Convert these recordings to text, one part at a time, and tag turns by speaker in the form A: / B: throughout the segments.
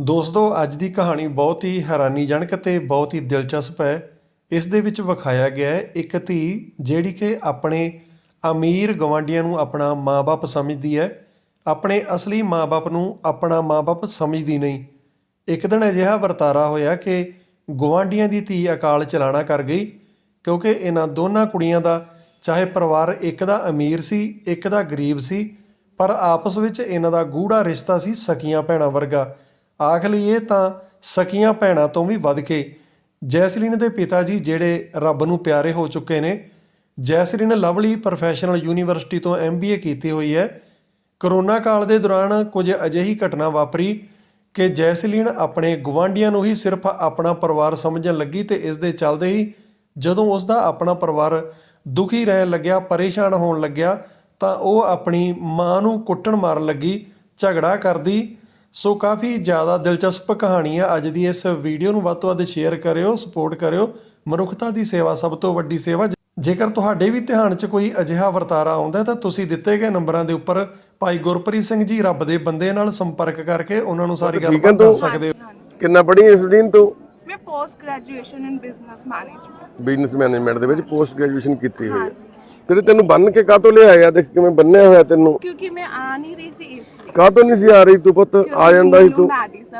A: ਦੋਸਤੋ, ਅੱਜ ਦੀ ਕਹਾਣੀ ਬਹੁਤ ਹੀ ਹੈਰਾਨੀਜਨਕ ਤੇ ਬਹੁਤ ਹੀ ਦਿਲਚਸਪ ਹੈ। ਇਸ ਦੇ ਵਿੱਚ ਵਿਖਾਇਆ ਗਿਆ ਹੈ ਇੱਕ ਧੀ ਜਿਹੜੀ ਕਿ ਆਪਣੇ ਅਮੀਰ ਗਵਾਂਢੀਆਂ ਨੂੰ ਆਪਣਾ ਮਾਂ-ਬਾਪ ਸਮਝਦੀ ਹੈ। ਆਪਣੇ ਅਸਲੀ ਮਾਂ-ਬਾਪ ਨੂੰ ਆਪਣਾ ਮਾਂ-ਬਾਪ ਸਮਝਦੀ ਨਹੀਂ। ਇੱਕ ਦਿਨ ਅਜਿਹਾ ਵਰਤਾਰਾ ਹੋਇਆ ਕਿ ਗਵਾਂਢੀਆਂ ਦੀ ਧੀ ਅਕਾਲ ਚਲਾਣਾ ਕਰ ਗਈ, ਕਿਉਂਕਿ ਇਹਨਾਂ ਦੋਨਾਂ ਕੁੜੀਆਂ ਦਾ ਚਾਹੇ ਪਰਿਵਾਰ ਇੱਕ ਦਾ ਅਮੀਰ ਸੀ, ਇੱਕ ਦਾ ਗਰੀਬ ਸੀ, ਪਰ ਆਪਸ ਵਿੱਚ ਇਹਨਾਂ ਦਾ ਗੂੜਾ ਰਿਸ਼ਤਾ ਸੀ ਸਕੀਆਂ ਭੈਣਾਂ ਵਰਗਾ। ਆਖ ਲਈਏ ਤਾਂ ਸਕੀਆਂ ਭੈਣਾਂ ਤੋਂ ਵੀ ਵੱਧ ਕੇ ਜੈਸਲੀਨ ਦੇ ਪਿਤਾ ਜੀ ਜਿਹੜੇ ਰੱਬ ਨੂੰ ਪਿਆਰੇ ਹੋ ਚੁੱਕੇ ਨੇ, ਜੈਸਲੀਨ ਲਵਲੀ ਪ੍ਰੋਫੈਸ਼ਨਲ ਯੂਨੀਵਰਸਿਟੀ ਤੋਂ ਐਮਬੀਏ ਕੀਤੀ ਹੋਈ ਹੈ। ਕਰੋਨਾ ਕਾਲ ਦੇ ਦੌਰਾਨ ਕੁਝ ਅਜਿਹੀ ਘਟਨਾ ਵਾਪਰੀ ਕਿ ਜੈਸਲੀਨ ਆਪਣੇ ਗਵਾਂਢੀਆਂ ਨੂੰ ਹੀ ਸਿਰਫ ਆਪਣਾ ਪਰਿਵਾਰ ਸਮਝਣ ਲੱਗੀ ਤੇ ਇਸ ਦੇ ਚੱਲਦੇ ਹੀ ਜਦੋਂ ਉਸ ਦਾ ਆਪਣਾ ਪਰਿਵਾਰ ਦੁਖੀ ਰਹਿਣ ਲੱਗਿਆ, ਪਰੇਸ਼ਾਨ ਹੋਣ ਲੱਗਿਆ ਤਾਂ ਉਹ ਆਪਣੀ ਮਾਂ ਨੂੰ ਕੁੱਟਣ ਮਾਰਨ ਲੱਗੀ, ਝਗੜਾ ਕਰਦੀ ਸੋ ਕਾਫੀ ਜ਼ਿਆਦਾ ਦਿਲਚਸਪ ਕਹਾਣੀ ਆ। ਅੱਜ ਦੀ ਇਸ ਵੀਡੀਓ ਨੂੰ ਵੱਧ ਤੋਂ ਵੱਧ ਸ਼ੇਅਰ ਕਰਿਓ ਸਪੋਰਟ ਕਰਿਓ। ਮਨੁੱਖਤਾ ਦੀ ਸੇਵਾ ਸਭ ਤੋਂ ਵੱਡੀ ਸੇਵਾ ਜੇਕਰ ਤੁਹਾਡੇ ਵੀ ਧਿਆਨ 'ਚ ਕੋਈ ਅਜਿਹਾ ਵਰਤਾਰਾ ਆਉਂਦਾ ਹੈ ਤਾਂ ਤੁਸੀਂ ਦਿੱਤੇ ਗਏ ਨੰਬਰਾਂ ਦੇ ਉੱਪਰ ਭਾਈ ਗੁਰਪ੍ਰੀਤ ਸਿੰਘ ਜੀ ਰੱਬ ਦੇ ਬੰਦੇ ਨਾਲ ਸੰਪਰਕ ਕਰਕੇ ਉਹਨਾਂ ਨੂੰ ਸਾਰੀ ਗੱਲਬਾਤ ਦੱਸ ਸਕਦੇ ਹੋ।
B: ਕਿੰਨਾ ਪੜ੍ਹੀ ਇਸ ਦਿਨ ਤੂੰ?
C: ਮੈਂ post graduation in business management
B: business management ਦੇ ਵਿੱਚ ਪੋਸਟ ਗ੍ਰੈਜੂਏਸ਼ਨ ਕੀਤੀ ਹੋਈ ਹੈ। ਫਿਰ ਤੈਨੂੰ ਬੰਨ ਕੇ ਕਾਹਤੋਂ ਲਿਆਇਆ ਦੇਖ ਕਿਵੇਂ ਬੰਨਿਆ ਹੋਇਆ ਤੈਨੂੰ।
C: ਕਿਉਂਕਿ ਮੈਂ ਆ ਨਹੀਂ ਰਹੀ ਸੀ ਇਸ ਲਈ।
B: ਕਾਹਤੋਂ ਨਹੀਂ ਸੀ ਆ ਰਹੀ ਤੂੰ ਪੁੱਤ? ਆ ਜਾਂਦਾ ਸੀ ਤੂੰ।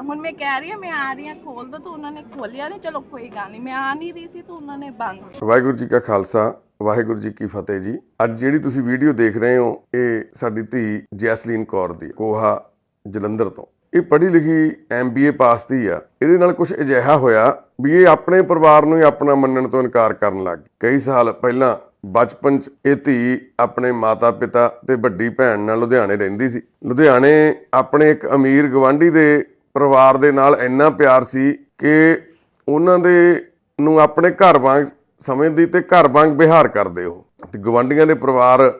C: ਹੁਣ ਮੈਂ ਕਹਿ ਰਹੀ ਹਾਂ ਮੈਂ ਆ ਰਹੀ ਹਾਂ ਖੋਲ ਦੋ ਤਾਂ। ਉਹਨਾਂ ਨੇ ਖੋਲਿਆ ਨਹੀਂ ਚਲੋ ਕੋਈ ਗੱਲ ਨਹੀਂ ਮੈਂ ਆ ਨਹੀਂ ਰਹੀ ਸੀ ਤਾਂ ਉਹਨਾਂ ਨੇ ਬੰਦ
B: ਵਾਹਿਗੁਰੂ ਜੀ ਕਾ ਖਾਲਸਾ ਵਾਹਿਗੁਰੂ ਜੀ ਕੀ ਫਤਿਹ ਜੀ। ਅੱਜ ਜਿਹੜੀ ਤੁਸੀਂ ਵੀਡੀਓ ਦੇਖ ਰਹੇ ਹੋ ਇਹ ਸਾਡੀ ਧੀ ਜੈਸਲੀਨ ਕੌਰ ਦੀ ਕੋਹਾ ਜਲੰਧਰ ਤੋਂ। ਇਹ ਪੜ੍ਹੀ ਲਿਖੀ ਐਮਬੀਏ ਪਾਸ ਦੀ ਆ। ਇਹਦੇ ਨਾਲ ਕੁਝ ਅਜਿਹਾ ਹੋਇਆ ਵੀ ਇਹ ਆਪਣੇ ਪਰਿਵਾਰ ਨੂੰ ਹੀ ਆਪਣਾ ਮੰਨਣ ਤੋਂ ਇਨਕਾਰ ਕਰਨ ਲੱਗ ਗਈ। ਕਈ ਸਾਲ ਪਹਿਲਾਂ ਬਚਪਨ 'ਚ ਇਹ ਧੀ ਆਪਣੇ ਮਾਤਾ-ਪਿਤਾ ਤੇ ਵੱਡੀ ਭੈਣ ਨਾਲ ਲੁਧਿਆਣੇ ਰਹਿੰਦੀ ਸੀ। ਲੁਧਿਆਣੇ ਆਪਣੇ ਇੱਕ ਅਮੀਰ ਗਵਾਂਢੀ ਦੇ ਪਰਿਵਾਰ ਦੇ ਨਾਲ ਇੰਨਾ ਪਿਆਰ ਸੀ ਕਿ ਉਹਨਾਂ ਦੇ ਨੂੰ ਆਪਣੇ ਘਰ ਵਾਂਗ ਸਮਝਦੀ ਤੇ ਘਰ ਵਾਂਗ ਵਿਹਾਰ ਕਰਦੇ ਉਹ। ਤੇ ਗਵਾਂਢੀਆਂ ਦੇ ਪਰਿਵਾਰ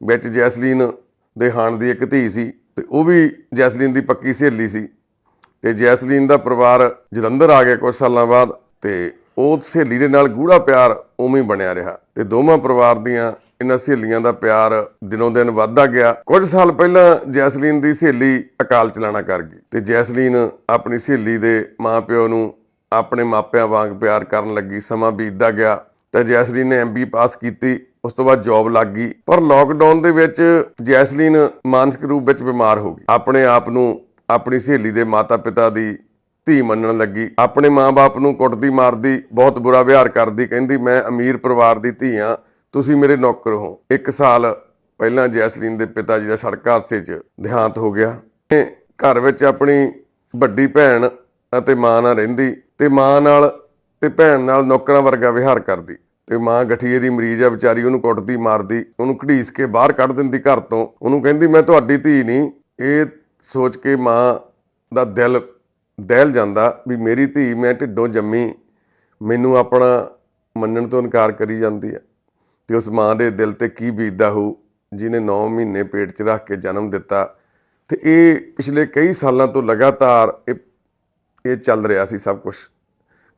B: ਵਿੱਚ ਜੈਸਲੀਨ ਦੇ ਹਾਣ ਦੀ ਇੱਕ ਧੀ ਸੀ ਤੇ ਉਹ ਵੀ ਜੈਸਲੀਨ ਦੀ ਪੱਕੀ ਸਹੇਲੀ ਸੀ। ਤੇ ਜੈਸਲੀਨ ਦਾ ਪਰਿਵਾਰ ਜਲੰਧਰ ਆ ਗਿਆ ਕੁਝ ਸਾਲਾਂ ਬਾਅਦ ਤੇ ਉਹ ਸਹੇਲੀ ਦੇ ਨਾਲ ਗੂੜਾ ਪਿਆਰ ਉਵੇਂ ਹੀ ਬਣਿਆ ਰਿਹਾ ਤੇ ਦੋਵਾਂ ਪਰਿਵਾਰ ਦੀਆਂ ਇਹਨਾਂ ਸਹੇਲੀਆਂ ਦਾ ਪਿਆਰ ਦਿਨੋਂ ਦਿਨ ਵੱਧਦਾ ਗਿਆ। ਕੁਝ ਸਾਲ ਪਹਿਲਾਂ ਜੈਸਲੀਨ ਦੀ ਸਹੇਲੀ ਅਕਾਲ ਚਲਾਣਾ ਕਰ ਗਈ ਤੇ ਜੈਸਲੀਨ ਆਪਣੀ ਸਹੇਲੀ ਦੇ ਮਾਪਿਓ ਨੂੰ ਆਪਣੇ ਮਾਪਿਆਂ ਵਾਂਗ ਪਿਆਰ ਕਰਨ ਲੱਗੀ। ਸਮਾਂ ਬੀਤਦਾ ਗਿਆ ਤੇ ਜੈਸਲੀਨ ਨੇ ਐਮਬੀ ਪਾਸ ਕੀਤੀ, ਉਸ ਤੋਂ ਬਾਅਦ ਜੌਬ ਲੱਗ ਗਈ। ਪਰ ਲੋਕਡਾਊਨ ਦੇ ਵਿੱਚ ਜੈਸਲੀਨ ਮਾਨਸਿਕ ਰੂਪ ਵਿੱਚ ਬਿਮਾਰ ਹੋ ਗਈ। ਆਪਣੇ ਆਪ ਨੂੰ, ਆਪਣੀ ਸਹੇਲੀ ਦੇ ਮਾਤਾ-ਪਿਤਾ ਦੀ ਧੀ ਮੰਨਣ ਲੱਗੀ। ਆਪਣੇ ਮਾਂ-ਬਾਪ ਨੂੰ ਕੁੱਟਦੀ, ਮਾਰਦੀ, ਬਹੁਤ ਬੁਰਾ ਵਿਹਾਰ ਕਰਦੀ, ਕਹਿੰਦੀ, ਮੈਂ ਅਮੀਰ ਪਰਿਵਾਰ ਦੀ ਧੀ ਹਾਂ ਤੁਸੀਂ ਮੇਰੇ ਨੌਕਰ ਹੋ। ਇੱਕ ਸਾਲ ਪਹਿਲਾਂ ਜੈਸਲੀਨ ਦੇ ਪਿਤਾ ਜੀ ਦਾ ਸੜਕ ਹਾਦਸੇ 'ਚ ਦੇਹਾਂਤ ਹੋ ਗਿਆ। ਘਰ ਵਿੱਚ ਆਪਣੀ ਵੱਡੀ ਭੈਣ ਅਤੇ ਮਾਂ ਨਾਲ ਰਹਿੰਦੀ ਤੇ ਮਾਂ ਨਾਲ ਤੇ ਭੈਣ ਨਾਲ ਨੌਕਰਾਂ ਵਰਗਾ ਵਿਹਾਰ ਕਰਦੀ। ਤੇ ਮਾਂ ਗਠੀਏ ਦੀ ਮਰੀਜ਼ ਆ, ਵਿਚਾਰੀ ਉਹਨੂੰ ਕੁੱਟਦੀ, ਮਾਰਦੀ, ਉਹਨੂੰ ਘੜੀਸ ਕੇ ਬਾਹਰ ਕੱਢ ਦਿੰਦੀ ਘਰ ਤੋਂ। ਉਹਨੂੰ ਕਹਿੰਦੀ, ਮੈਂ ਤੁਹਾਡੀ ਧੀ ਨਹੀਂ ਇਹ ਸੋਚ ਕੇ ਮਾਂ ਦਾ ਦਿਲ ਦਹਿਲ ਜਾਂਦਾ ਵੀ ਮੇਰੀ ਧੀ ਮੈਂ ਢਿੱਡੋਂ ਜੰਮੀ, ਮੈਨੂੰ ਆਪਣਾ ਮੰਨਣ ਤੋਂ ਇਨਕਾਰ ਕਰੀ ਜਾਂਦੀ ਹੈ ਤੇ ਉਸ ਮਾਂ ਦੇ ਦਿਲ ਤੇ ਕੀ ਬੀਤਦਾ ਹੋਊ, ਜਿਹਨੇ 9 ਮਹੀਨੇ ਪੇਟ 'ਚ ਰੱਖ ਕੇ ਜਨਮ ਦਿੱਤਾ। ਤੇ ਇਹ ਪਿਛਲੇ ਕਈ ਸਾਲਾਂ ਤੋਂ ਲਗਾਤਾਰ ਇਹ ਇਹ ਚੱਲ ਰਿਹਾ ਸੀ ਸਭ ਕੁਝ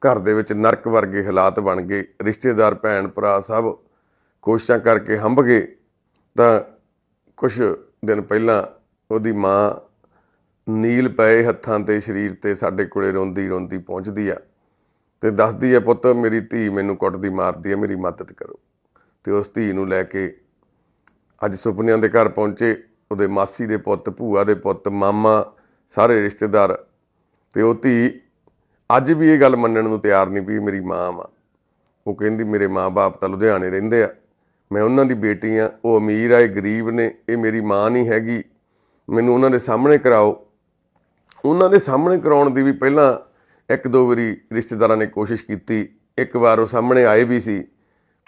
B: ਘਰ ਦੇ ਵਿੱਚ ਨਰਕ ਵਰਗੇ ਹਾਲਾਤ ਬਣ ਗਏ, ਰਿਸ਼ਤੇਦਾਰ, ਭੈਣ, ਭਰਾ ਸਭ ਕੋਸ਼ਿਸ਼ਾਂ ਕਰਕੇ ਹੰਭ ਗਏ। ਤਾਂ ਕੁਝ ਦਿਨ ਪਹਿਲਾਂ ਉਹਦੀ ਮਾਂ ਨੀਲ ਪਏ ਹੱਥਾਂ ਤੇ, ਸਰੀਰ ਤੇ ਸਾਡੇ ਕੋਲੇ ਰੋਂਦੀ ਰੋਂਦੀ ਪਹੁੰਚਦੀ ਆ ਤੇ ਦੱਸਦੀ ਆ, ਪੁੱਤ, ਮੇਰੀ ਧੀ ਮੈਨੂੰ ਕੁੱਟਦੀ ਮਾਰਦੀ ਆ, ਮੇਰੀ ਮਦਦ ਕਰੋ। ਤੇ ਉਸ ਧੀ ਨੂੰ ਲੈ ਕੇ ਅੱਜ ਸੁਪਨਿਆਂ ਦੇ ਘਰ ਪਹੁੰਚੇ, ਉਹਦੇ ਮਾਸੀ ਦੇ ਪੁੱਤ, ਭੂਆ ਦੇ ਪੁੱਤ, ਮਾਮਾ, ਸਾਰੇ ਰਿਸ਼ਤੇਦਾਰ। ਤੇ ਉਹ ਧੀ ਅੱਜ ਵੀ ਇਹ ਗੱਲ ਮੰਨਣ ਨੂੰ ਤਿਆਰ ਨਹੀਂ ਵੀ ਇਹ ਮੇਰੀ ਮਾਂ ਵਾ। ਉਹ ਕਹਿੰਦੀ, ਮੇਰੇ ਮਾਪੇ ਤਾਂ ਲੁਧਿਆਣੇ ਰਹਿੰਦੇ ਆ। ਮੈਂ ਉਹਨਾਂ ਦੀ ਬੇਟੀ ਆ। ਉਹ ਅਮੀਰ ਆ, ਇਹ ਗਰੀਬ ਨੇ, ਇਹ ਮੇਰੀ ਮਾਂ ਨਹੀਂ ਹੈਗੀ। ਮੈਨੂੰ ਉਹਨਾਂ ਦੇ ਸਾਹਮਣੇ ਕਰਾਓ। ਉਹਨਾਂ ਦੇ ਸਾਹਮਣੇ ਕਰਾਉਣ ਦੀ ਵੀ ਪਹਿਲਾਂ ਇੱਕ ਦੋ ਵਾਰੀ ਰਿਸ਼ਤੇਦਾਰਾਂ ਨੇ ਕੋਸ਼ਿਸ਼ ਕੀਤੀ, ਇੱਕ ਵਾਰ ਉਹ ਸਾਹਮਣੇ ਆਏ ਵੀ ਸੀ,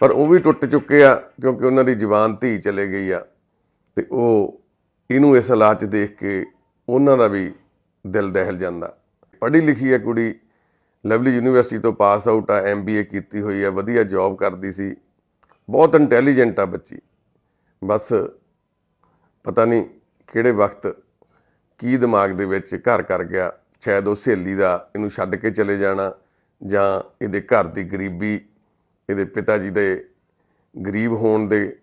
B: ਪਰ ਉਹ ਵੀ ਟੁੱਟ ਚੁੱਕੇ ਆ ਕਿਉਂਕਿ ਉਹਨਾਂ ਦੀ ਜਵਾਨ ਧੀ ਚਲੇ ਗਈ ਆ ਤੇ ਉਹ ਇਹਨੂੰ ਇਸ ਹਾਲਾਤ 'ਚ ਦੇਖ ਕੇ ਉਹਨਾਂ ਦਾ ਵੀ ਦਿਲ ਦਹਿਲ ਜਾਂਦਾ। ਪੜ੍ਹੀ ਲਿਖੀ ਹੈ ਕੁੜੀ, ਲਵਲੀ ਯੂਨੀਵਰਸਿਟੀ ਤੋਂ ਪਾਸ ਆਊਟ ਆ ਐਮਬੀਏ ਕੀਤੀ ਹੋਈ ਆ, ਵਧੀਆ ਜੌਬ ਕਰਦੀ ਸੀ, ਬਹੁਤ ਇੰਟੈਲੀਜੈਂਟ ਆ ਬੱਚੀ। ਬਸ ਪਤਾ ਨਹੀਂ ਕਿਹੜੇ ਵਕਤ ਕੀ ਦਿਮਾਗ ਦੇ ਵਿੱਚ ਘਰ ਕਰ ਗਿਆ? ਸ਼ਾਇਦ ਉਹ ਸਹੇਲੀ ਦਾ ਇਹਨੂੰ ਛੱਡ ਕੇ ਚਲੇ ਜਾਣਾ ਜਾਂ ਇਹਦੇ ਘਰ ਦੀ ਗਰੀਬੀ, ਇਹਦੇ ਪਿਤਾ ਜੀ ਦੇ ਗਰੀਬ ਹੋਣ ਦੇ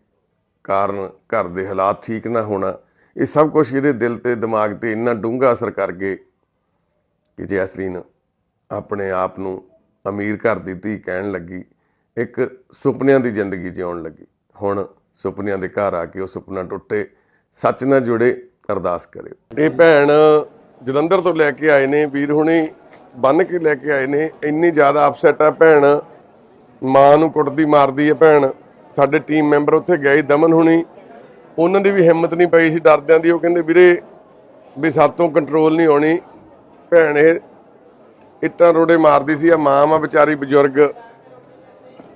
B: ਕਾਰਨ ਘਰ ਦੇ ਹਾਲਾਤ ਠੀਕ ਨਾ ਹੋਣਾ, ਇਹ ਸਭ ਕੁਝ ਇਹਦੇ ਦਿਲ ਤੇ ਦਿਮਾਗ ਤੇ ਇੰਨਾ ਡੂੰਘਾ ਅਸਰ ਕਰ ਗਏ ਕਿ ਜੈਸਲੀਨ ਆਪਣੇ ਆਪ ਨੂੰ ਅਮੀਰ ਘਰ ਦੀ ਧੀ ਕਹਿਣ ਲੱਗੀ, ਇੱਕ ਸੁਪਨਿਆਂ ਦੀ ਜ਼ਿੰਦਗੀ ਜਿਉਣ ਲੱਗੀ। ਹੁਣ ਸੁਪਨਿਆਂ ਦੇ ਘਰ ਆ ਕੇ ਉਹ ਸੁਪਨਾ ਟੁੱਟੇ, ਸੱਚ ਨਾਲ ਜੁੜੇ ਅਰਦਾਸ ਕਰਿਓ। ਇਹ ਭੈਣ ਜਲੰਧਰ ਤੋਂ ਲੈ ਕੇ ਆਏ ਨੇ, ਵੀਰ ਹੁਣੀ ਬੰਨ ਕੇ ਲੈ ਕੇ ਆਏ ਨੇ। ਇੰਨੀ ਜ਼ਿਆਦਾ ਅਪਸੈਟ ਆ ਭੈਣ। ਮਾਂ ਨੂੰ ਕੁੱਟਦੀ ਮਾਰਦੀ ਹੈ ਭੈਣ। ਸਾਡੇ ਟੀਮ ਮੈਂਬਰ ਉੱਥੇ ਗਏ ਦਮਨ ਹੁਣੀ। ਉਹਨਾਂ ਦੀ ਵੀ ਹਿੰਮਤ ਨਹੀਂ ਪਈ ਸੀ ਡਰਦਿਆਂ ਦੀ। ਉਹ ਕਹਿੰਦੇ, ਵੀਰੇ, ਵੀ ਸਾਤੋਂ ਕੰਟਰੋਲ ਨਹੀਂ ਹੋਣੀ। ਭੈਣ, ਇਹ ਇੱਟਾਂ ਰੋੜੇ ਮਾਰਦੀ ਸੀ। ਆ ਮਾਂ ਆ ਵਿਚਾਰੀ ਬਜ਼ੁਰਗ।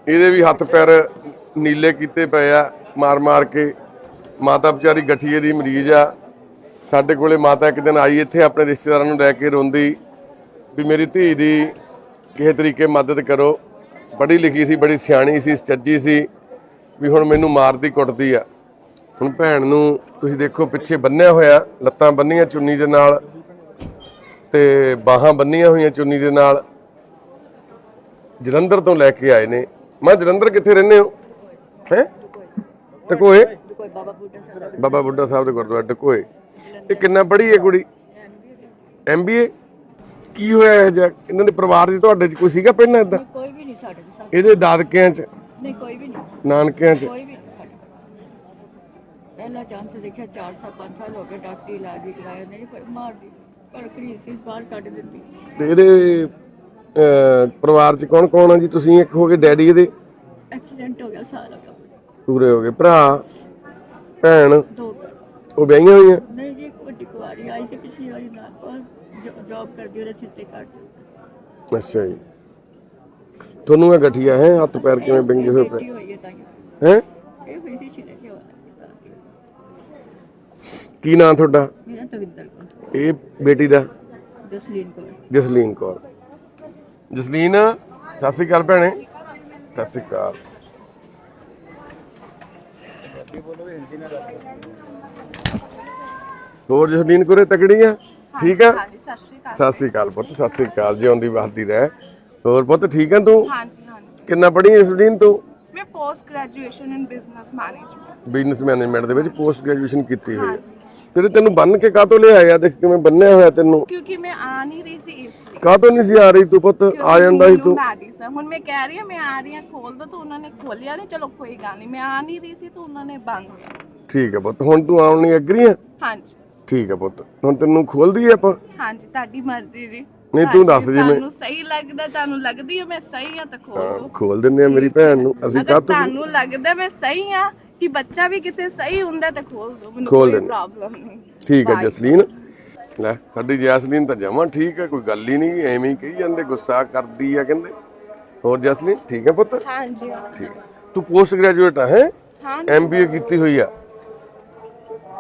B: ਇਹਦੇ ਵੀ ਹੱਥ ਪੈਰ ਨੀਲੇ ਕੀਤੇ ਪਏ ਆ ਮਾਰ ਮਾਰ ਕੇ। ਮਾਤਾ ਵਿਚਾਰੀ ਗਠੀਏ ਦੀ ਮਰੀਜ਼ ਆ। ਸਾਡੇ ਕੋਲੇ ਮਾਤਾ ਇੱਕ ਦਿਨ ਆਈ ਇੱਥੇ ਆਪਣੇ ਰਿਸ਼ਤੇਦਾਰਾਂ ਨੂੰ ਲੈ ਕੇ ਰੋਂਦੀ ਵੀ ਮੇਰੀ ਧੀ ਦੀ ਕਿਸੇ ਤਰੀਕੇ ਮਦਦ ਕਰੋ। ਪੜ੍ਹੀ ਲਿਖੀ ਸੀ ਬੜੀ ਸਿਆਣੀ ਸੀ ਸੱਚੀ ਸੀ ਵੀ ਹੁਣ ਮੈਨੂੰ ਮਾਰਦੀ ਕੁੱਟਦੀ ਆ। ਹੁਣ ਭੈਣ ਨੂੰ ਤੁਸੀਂ ਦੇਖੋ ਪਿੱਛੇ ਬੰਨਿਆ ਹੋਇਆ ਲੱਤਾਂ ਬੰਨੀਆਂ ਚੁੰਨੀ ਦੇ ਨਾਲ ਤੇ ਬਾਹਾਂ ਬੰਨੀਆਂ ਹੋਈਆਂ ਚੁੰਨੀ ਦੇ ਨਾਲ। ਜਲੰਧਰ ਤੋਂ ਲੈ ਕੇ ਆਏ ਨੇ। ਮੈਂ ਜਲੰਧਰ ਕਿੱਥੇ ਰਹਿੰਦੇ ਹੋ? ਹੈ? ਟਕੋਏ ਬਾਬਾ ਬੁੱਢਾ ਸਾਹਿਬ ਦੇ ਗੁਰਦੁਆਰਾ ਟਕੋਏ ਇਹ ਕਿੰਨਾ ਪੜ੍ਹੀ ਹੈ ਕੁੜੀ? ਐਮਬੀਏ ਕੀ ਹੋਇਆ ਇਹ ਜਿਹਾ? ਇਹਨਾਂ ਦੇ ਪਰਿਵਾਰ 'ਚ ਤੁਹਾਡੇ 'ਚ ਕੋਈ ਸੀਗਾ ਪਹਿਲਾਂ ਇਦਾਂ
D: ਕੋਈ ਵੀ ਨਹੀਂ ਸਾਡੇ ਦੇ ਸਾਥ
B: ਇਹਦੇ ਦਾਦਕਿਆਂ 'ਚ?
D: ਨਹੀਂ ਕੋਈ ਵੀ ਨਹੀਂ।
B: ਨਾਨਕਿਆਂ 'ਚ?
D: ਕੋਈ ਵੀ ਨਹੀਂ ਸਾਡੇ ਪਹਿਲਾ ਚਾਂਸ ਦੇਖਿਆ 4 ਸਾਲ 5 ਸਾਲ ਹੋ ਗਏ ਡਾਕਟਰੀ ਇਲਾਜ ਵੀ ਕਰਾਇਆ ਨਹੀਂ ਪਰ ਮਾਰਦੀ ਪਰ ਕਰੀਸ ਇਸ ਬਾਹਰ ਕੱਢ ਦਿੱਤੀ।
B: ਤੇ ਇਹਦੇ ਪਰਿਵਾਰ 'ਚ ਕੌਣ ਕੌਣ ਆ ਜੀ? ਤੁਸੀਂ ਇੱਕ ਹੋ ਗਏ ਡੈਡੀ ਇਹਦੇ?
D: ਐਕਸੀਡੈਂਟ ਹੋ ਗਿਆ ਸਾਰਾ
B: ਪੂਰੇ ਹੋ ਗਏ। ਭਰਾ ਭੈਣ?
D: ਦੋ
B: ਉਹ ਵਿਆਹੀਆਂ ਹੋਈਆਂ?
D: ਨਹੀਂ ਜੀ ਇੱਕ ਵੱਡੀ ਕੁਆਰੀ ਆਈ ਸੀ ਪਿਛਲੀ ਵਾਰੀ ਨਾਲ ਔਰ ਜੌਬ ਕਰਦੀ ਉਹਦੇ ਸਿਰ ਤੇ ਕੱਟ ਦਿੱਤਾ
B: ਅੱਛਾ ਜੀ। ਤੁਹਾਨੂੰ ਇਹ ਗਠੀਆ ਹੈ ਹੱਥ ਪੈਰ ਕਿਵੇਂ ਵਿੰਗੇ ਹੋਏ ਪਏ?
D: ਹੋਈ ਹੈ ਤਾਂ
B: ਹੈ।
D: ਇਹ ਹੋਈ ਸੀ ਛਿਲੇ ਕੇ ਵਾਲਾ
B: ਕੀ। ਨਾਂ ਤੁਹਾਡਾ?
D: ਮੇਰਾ ਤਵਿੰਦਰ ਕੋਲ
B: ਇਹ ਬੇਟੀ ਦਾ?
D: ਜਸਲੀਨ
B: ਕੌਰ। ਜਸਲੀਨ ਸਤਿ ਸ਼੍ਰੀ ਅਕਾਲ ਭੈਣੇ। ਸਤਿ ਸ਼੍ਰੀ ਅਕਾਲ। ਹੋਰ ਜਸਲੀਨ ਕੋਰੇ ਤਕੜੀ ਆ? ਠੀਕ ਆ?
C: ਹਾਂਜੀ ਸਤਿ ਸ਼੍ਰੀ ਅਕਾਲ।
B: ਸਤਿ ਸ਼੍ਰੀ ਅਕਾਲ ਪੁੱਤ ਸਤਿ ਸ਼੍ਰੀ ਅਕਾਲ ਜਿਉਂਦੀ ਵਾਦੀ ਰਹਿ। ਹੋਰ ਪੁੱਤ ਠੀਕ ਆ ਤੂੰ?
C: ਹਾਂਜੀ ਹਾਂਜੀ।
B: ਕਿੰਨਾ ਪੜ੍ਹੀ ਹੈ ਜਸਲੀਨ ਤੂੰ?
C: ਮੈਂ post graduation in business management
B: business management ਦੇ ਵਿੱਚ ਪੋਸਟ ਗ੍ਰੈਜੂਏਸ਼ਨ ਕੀਤੀ ਹੋਈ ਹੈ ਫਿਰ ਤੈਨੂੰ ਬੰਨ ਕੇ ਕਾਹਤੋਂ ਲਿਆਇਆ ਦੇਖ ਕਿਵੇਂ ਬੰਨਿਆ ਹੋਇਆ ਤੈਨੂੰ।
C: ਕਿਉਂਕਿ ਮੈਂ ਆ ਨਹੀਂ ਰਹੀ ਸੀ ਇਸ ਲਈ।
B: ਕਾਹਤੋਂ ਨਹੀਂ ਸੀ ਆ ਰਹੀ ਤੂੰ ਪੁੱਤ? ਆ ਜਾਂਦਾ ਸੀ ਤੂੰ।
C: ਹੁਣ ਮੈਂ ਕਹਿ ਰਹੀ ਹਾਂ ਮੈਂ ਆ ਰਹੀ ਹਾਂ ਖੋਲ ਦੋ ਤਾਂ ਉਹਨਾਂ ਨੇ ਖੋਲਿਆ ਨਹੀਂ। ਚਲੋ ਕੋਈ ਗੱਲ ਨਹੀਂ। ਮੈਂ ਆ ਨਹੀਂ ਰਹੀ ਸੀ ਤਾਂ ਉਹਨਾਂ ਨੇ ਬੰਦ
B: ਠੀਕ ਹੈ ਪੁੱਤ ਹੁਣ ਤੂੰ ਆਉਣ ਲਈ ਐਗਰੀ ਆ?
C: ਹਾਂਜੀ।
B: ਠੀਕ ਹੈ ਪੁੱਤ। ਹੁਣ ਤੈਨੂੰ ਖੋਲ ਦਈਏ ਆਪਾਂ?
C: ਹਾਂਜੀ ਤੁਹਾਡੀ ਮਰਜ਼ੀ ਜੀ।
B: ਨਹੀਂ, ਤੂੰ ਦੱਸ ਜੀ, ਮੈਂ-
C: ਤੁਹਾਨੂੰ ਸਹੀ ਲੱਗਦਾ ਤੁਹਾਨੂੰ ਲੱਗਦੀ ਹੈ ਮੈਂ ਸਹੀ ਆ ਤਾਂ ਖੋਲ। ਦੋ
B: ਖੋਲ ਦਿੰਨੇ ਆ ਮੇਰੀ ਭੈਣ ਨੂੰ। ਅਸੀਂ ਕਾਹਤੋਂ
C: ਤੁਹਾਨੂੰ ਲੱਗਦਾ ਮੈਂ ਸਹੀ ਆ ਕਿ ਬੱਚਾ ਵੀ ਕਿਤੇ ਸਹੀ ਹੁੰਦਾ ਤਾਂ ਖੋਲ ਦੋ ਮੈਨੂੰ ਕੋਈ। ਪ੍ਰੋਬਲਮ ਨਹੀਂ।
B: ਠੀਕ ਹੈ ਜਸਲੀਨ। ਲੈ ਸਾਡੀ ਜੈਸਲੀਨ ਤਾਂ ਜਮਾਂ ਠੀਕ ਹੈ ਕੋਈ ਗੱਲ ਹੀ ਨਹੀਂ ਐਵੇਂ ਹੀ ਕਹੀ ਜਾਂਦੇ ਗੁੱਸਾ ਕਰਦੀ ਆ ਕਹਿੰਦੇ। ਹੋਰ ਜਸਲੀਨ ਠੀਕ ਹੈ ਪੁੱਤ?
C: ਹਾਂਜੀ।
B: ਠੀਕ। ਤੂੰ ਪੋਸਟ ਗ੍ਰੈਜੂਏਟ ਆ ਹੈ?
C: ਹਾਂ
B: ਐਮਬੀਏ ਕੀਤੀ ਹੋਈ ਆ।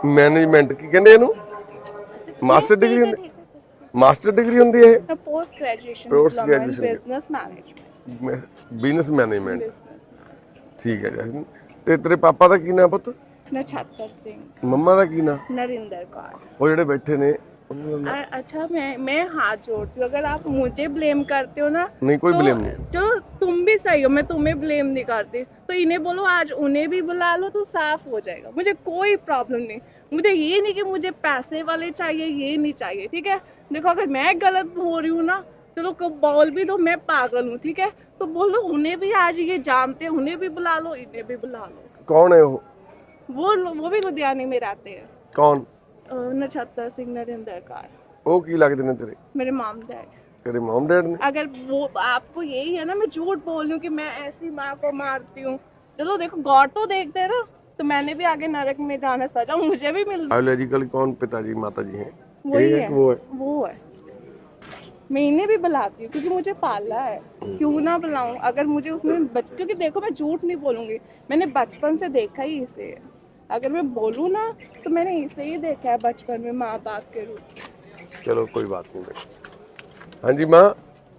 B: ਮੈਨੇਜਮੈਂਟ ਕੀ ਕਹਿੰਦੇ ਇਹਨੂੰ? ਮਾਸਟਰ ਡਿਗਰੀ ਹੁੰਦੀ ਮਾਸਟਰ ਡਿਗਰੀ ਹੁੰਦੀ ਹੈ post graduation
C: business management
B: business management ਠੀਕ ਹੈ ਜੀ। ਤੇ ਤੇਰੇ ਪਾਪਾ ਦਾ ਕੀ ਨਾਮ ਪੁੱਤ?
C: ਨਛੱਤਰ ਸਿੰਘ।
B: ਮੰਮਾ ਦਾ ਕੀ ਨਾਮ
C: ਨਰਿੰਦਰ ਕੌਰ।
B: ਉਹ ਜਿਹੜੇ ਬੈਠੇ ਨੇ
C: अच्छा मैं मैं हाथ जोड़ती हूँ। अगर आप मुझे ब्लेम करते हो ना
B: नहीं कोई
C: तो,
B: ब्लेम नहीं।
C: चलो तुम भी सही हो मैं तुम्हें ब्लेम नहीं करती। तो इन्हें बोलो आज उन्हें भी बुला लो तो साफ़ हो जाएगा। मुझे कोई प्रॉब्लम नहीं। मुझे ये नहीं कि मुझे पैसे वाले चाहिए ये नहीं चाहिए ठीक है? देखो अगर मैं गलत हो रही हूँ ना चलो तो बॉल भी दो मैं पागल हूँ ठीक है? तो बोलो उन्हें भी आज ये जानते उन्हें भी बुला लो इन्हें भी बुला लो।
B: कौन है वो?
C: वो वो भी लुधियाने में रहते हैं।
B: कौन?
C: अ, नछत्तर सिंह नरिंदर कौर
B: ਉਹ ਕੀ ਲੱਗਦੇ ਨੇ ਤੇਰੇ
C: मेरे माम डैड
B: ਤੇਰੇ ਮਮ ਡੈਡ ਨੇ
C: अगर वो आपको यही है ना मैं झूठ बोल रही हूँ कि मैं ऐसी माँ को मारती हूँ चलो देखो गॉड तो देखते हैं ना तो मैंने भी आगे नरक में जाना सजा मुझे भी मिल
B: बायोलॉजिकल कौन पिताजी माताजी हैं
C: वही
B: ये
C: है
B: वो है
C: वो है मैं इन्हें भी बुलाती हूँ क्योंकि मुझे पाला है क्यों ना बुलाऊं अगर मुझे उसने बच क्योंकि देखो मैं झूठ नहीं बोलूंगी मैंने बचपन से देखा ही इसे है। अगर मैं बोलूँ ना तो मैंने इसे ही देखा है बचपन में माँ बाप के रूप में।
B: ਚਲੋ ਕੋਈ ਬਾਤ ਨਹੀਂ ਬੇਟਾ ਹਾਂਜੀ ਮਾਂ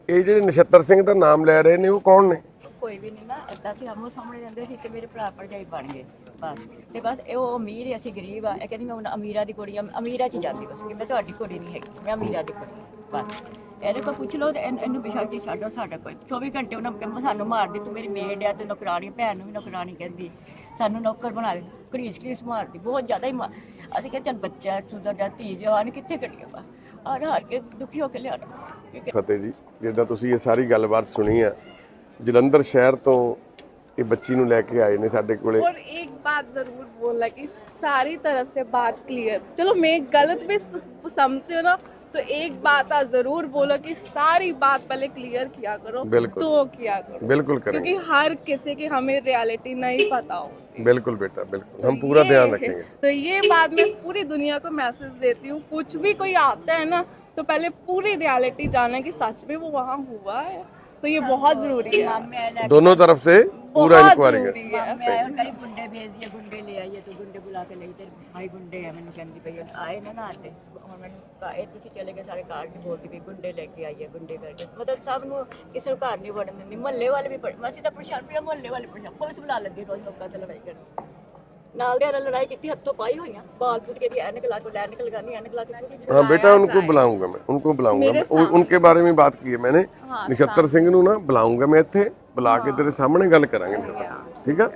B: ਇਹ ਜਿਹੜੇ ਨਛੱਤਰ ਸਿੰਘ ਦਾ ਨਾਮ ਲੈ ਰਹੇ ਨੇ ਉਹ ਕੌਣ ਨੇ
D: ਕੋਈ ਵੀ ਨਹੀਂ ਨਾ ਏਦਾਂ ਸੀ ਆਮੋ ਸਾਹਮਣੇ ਜਾਂਦੇ ਸੀ ਤੇ ਮੇਰੇ ਭਰਾ ਭਰਜਾਈ ਬਣ ਗਏ ਬਸ ਤੇ ਬਸ ਇਹ ਉਹ ਅਮੀਰ ਹੈ ਅਸੀਂ ਗਰੀਬ ਆ ਇਹ ਕਹਿੰਦੀ ਮੈਂ ਹੁਣ ਅਮੀਰਾਂ ਦੀ ਕੁੜੀ ਆ ਅਮੀਰਾਂ ਚ ਹੀ ਜਾਂਦੀ ਬਸ ਕਿ ਮੈਂ ਤੁਹਾਡੀ ਕੁੜੀ ਨਹੀਂ ਹੈਗੀ ਮੈਂ ਅਮੀਰਾਂ ਦੀ ਕੁੜੀ ਬਸ ਇਹਦੇ ਕੋਲ ਪੁੱਛ ਲਓ ਤੇ ਇਹਨ- ਇਹਨੂੰ ਬਿਸ਼ੱਕ ਜੀ ਛੱਡੋ ਸਾਡਾ ਕੋਈ 24 ਘੰਟੇ ਉਹਨਾਂ ਕਹਿੰਦਾ ਸਾਨੂੰ ਮਾਰਦੀ ਤੂੰ ਮੇਰੀ ਮੇਡ ਆ ਤੇ ਨੌਕਰਾਨੀ ਭੈਣ ਨੂੰ ਵੀ ਨੌਕਰਾਨੀ ਕਹਿੰਦੀ ਸਾਨੂੰ ਨੌਕਰ ਬਣਾ ਦੇ ਘੜੀਸ ਘੜੀਸ ਮਾਰਦੀ ਬਹੁਤ ਜ਼ਿਆਦਾ ਹੀ ਮਾਰ ਅਸੀਂ ਕਹਿੰਦੇ ਚੱਲ ਬੱਚਾ ਸੁਧਰ ਜਾ ਧੀ ਜਵਾਨ ਕਿੱਥੇ ਕੱਢੀਏ ਬਾ ਹਾਰ ਹਾਰ ਕੇ ਦੁਖੀ ਹੋ ਕੇ ਲਿਆਣਾ ਠੀਕ ਹੈ
B: ਫਤਿਹ ਜੀ ਜਿੱਦਾਂ ਤੁਸੀਂ ਇਹ ਸਾਰੀ ਗੱਲਬਾਤ ਸੁਣੀ ਆ ਜਲੰਧਰ ਸ਼ਹਿਰ ਤੋਂ ਇਹ ਬੱਚੀ ਨੂੰ ਲੈ ਕੇ ਆਏ ਨੇ ਸਾਡੇ ਕੋਲੇ
C: और एक बात जरूर बोलना कि सारी तरफ से बात क्लियर चलो मैं गलत भी स- समझती हूँ ना तो एक बात आप ज़रूर बोलो कि सारी बात पहले क्लियर किया करो
B: बिल्कुल।
C: तो किया करो।
B: बिल्कुल करो
C: क्योंकि हर किसी की हमें रियलिटी नहीं पता हो
B: बिल्कुल बेटा बिल्कुल। हम पूरा ध्यान रखेंगे।
C: तो ये बात मैं पूरी दुनिया को मैसेज देती हूँ कुछ भी कोई आता है ना तो पहले पूरी रियलिटी जाना की सच में वो वहाँ हुआ है। तो ये बहुत ज़रूरी है।
B: दोनों तरफ़ से पूरा
C: बहुत
B: इंक्वायरी
C: जरूरी है
D: ਮਾਮੇ ਆਏ ਹੁਣ ਕਰੀ ਗੁੰਡੇ ਭੇਜ ਦਿਏ ਗੁੰਡੇ ਲੈ ਆਈਏ ਤੂੰ ਗੁੰਡੇ ਬੁਲਾ ਕੇ ਲਈ ਤੇ ਭਾਈ ਗੁੰਡੇ ਆ ਮੈਨੂੰ ਕਹਿੰਦੀ ਪਈ ਆ। ਆਏ ਨਾ ਨਾ ਤੇ ਹੁਣ ਮੈਨੂੰ ਕਹਾ- ਇਹ ਤੁਸੀਂ ਚਲੇ ਗਏ ਸਾਰੇ ਕਾਰ 'ਚ ਬੋਲਦੀ ਪਈ ਗੁੰਡੇ ਲੈ ਕੇ ਆਈਏ ਗੁੰਡੇ ਕਰਕੇ ਮਤਲਬ ਸਭ ਨੂੰ ਕਿਸੇ ਨੂੰ ਘਰ ਨਹੀਂ ਵੜਨ ਦਿੰਦੀ ਮਹੱਲੇ ਵਾਲੇ ਵੀ ਪੜ- ਅਸੀਂ ਤਾਂ ਪਰੇਸ਼ਾਨ ਪਿਆ ਮਹੱਲੇ ਵਾਲੇ ਪਰੇਸ਼ਾਨ ਪੁਲਿਸ ਬੁਲਾ ਲੈਂਦੀ ਰੋਜ਼ ਲੋਕਾਂ ਤੇ ਲੜਾਈ ਕਰਨ ਨਾਲ ਦੇ ਨਾਲ ਲੜਾਈ ਕੀਤੀ ਹੱਥੋਂ ਪਾਈ ਹੋਈਆਂ ਬਾਲ ਪੁੱਟ ਕੇ ਦੀ ਐਨਕ ਲਾ ਕੇ ਐਨਕ ਲਗਾਨੀ ਐਨਕ ਲਾ ਕੇ ਛੋਟੀ
B: हाँ बेटा उनको बुलाऊंगा मैं उनको बुलाऊंगा मैं। उन- उनके बारे में बात की है मैंने ਨਛੱਤਰ ਸਿੰਘ ਨੂੰ ਨਾ ਬੁਲਾਉਂਗਾ ਮੈਂ ਇੱਥੇ ਬੁਲਾ ਕੇ ਤੇਰੇ ਸਾਹਮਣੇ ਗੱਲ ਕਰਾਂਗੇ ਫਿਰ। ਠੀਕ ਆ